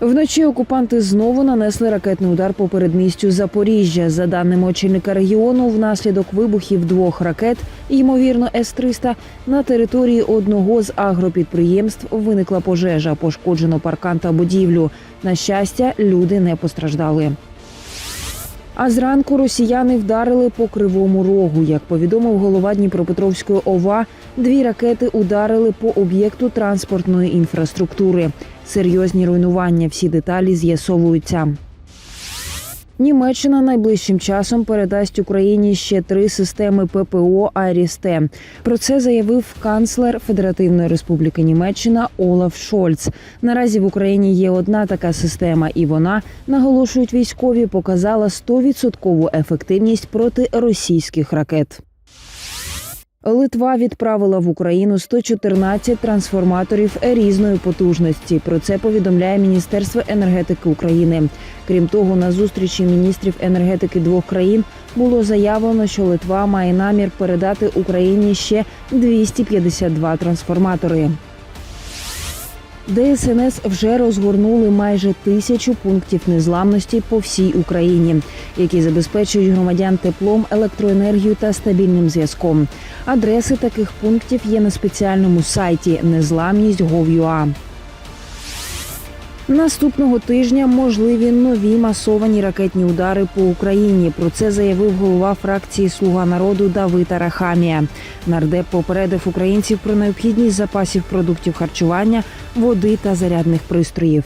Вночі окупанти знову нанесли ракетний удар по передмістю Запоріжжя. За даними очільника регіону, внаслідок вибухів двох ракет, ймовірно, С-300, на території одного з агропідприємств виникла пожежа, пошкоджено паркан та будівлю. На щастя, люди не постраждали. А зранку росіяни вдарили по кривому рогу. Як повідомив голова Дніпропетровської ОВА, дві ракети ударили по об'єкту транспортної інфраструктури. Серйозні руйнування. Всі деталі з'ясовуються. Німеччина найближчим часом передасть Україні ще три системи ППО Айрісте. Про це заявив канцлер Федеративної Республіки Німеччина Олаф Шольц. Наразі в Україні є одна така система, і вона наголошують військові, показала 100% ефективність проти російських ракет. Литва відправила в Україну 114 трансформаторів різної потужності. Про це повідомляє Міністерство енергетики України. Крім того, на зустрічі міністрів енергетики двох країн було заявлено, що Литва має намір передати Україні ще 252 трансформатори. ДСНС вже розгорнули майже тисячу пунктів незламності по всій Україні, які забезпечують громадян теплом, електроенергією та стабільним зв'язком. Адреси таких пунктів є на спеціальному сайті незламність.gov.ua. Наступного тижня можливі нові масовані ракетні удари по Україні. Про це заявив голова фракції Слуга народу Давид Арахамія. Нардеп попередив українців про необхідність запасів продуктів харчування, води та зарядних пристроїв.